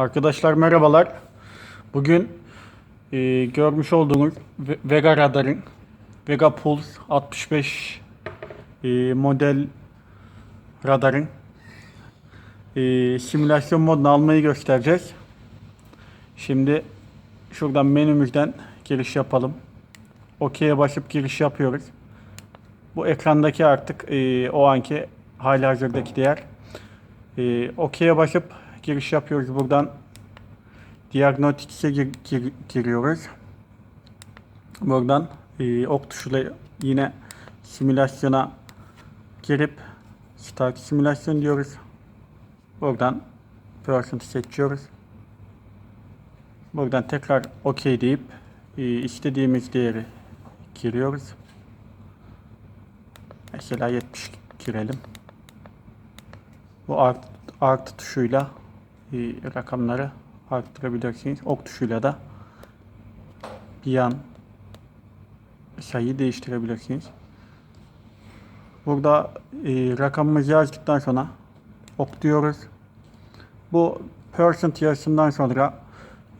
Arkadaşlar merhabalar. Bugün e, görmüş olduğunuz Ve- Vega radarın Vega Pulse 65 e, model radarın e, simülasyon modunu almayı göstereceğiz. Şimdi şuradan menümüzden giriş yapalım. OK'ye basıp giriş yapıyoruz. Bu ekrandaki artık e, o anki hali hazırdaki değer. E, OK'ye basıp giriş yapıyoruz. Buradan Diagnostics'e gir- gir- giriyoruz. Buradan e, ok tuşuyla yine simülasyona girip Start simülasyon diyoruz. Buradan Percent seçiyoruz. Buradan tekrar OK deyip e, istediğimiz değeri giriyoruz. Mesela 70 girelim. Bu art, artı tuşuyla rakamları arttırabilirsiniz. Ok tuşuyla da bir yan sayıyı değiştirebilirsiniz. Burada e, rakamımızı yazdıktan sonra ok diyoruz. Bu percent yazısından sonra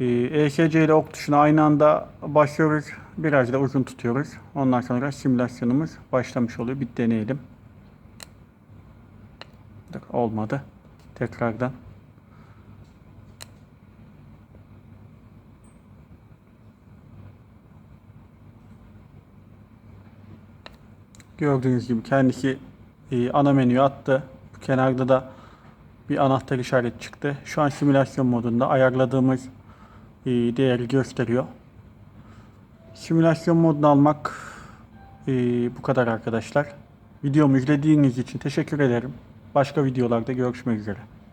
e, ESC ile ok tuşuna aynı anda başlıyoruz. Biraz da uzun tutuyoruz. Ondan sonra simülasyonumuz başlamış oluyor. Bir deneyelim. Olmadı. Tekrardan. Gördüğünüz gibi kendisi e, ana menüye attı. Kenarda da bir anahtar işaret çıktı. Şu an simülasyon modunda ayarladığımız e, değeri gösteriyor. Simülasyon modunu almak e, bu kadar arkadaşlar. Videomu izlediğiniz için teşekkür ederim. Başka videolarda görüşmek üzere.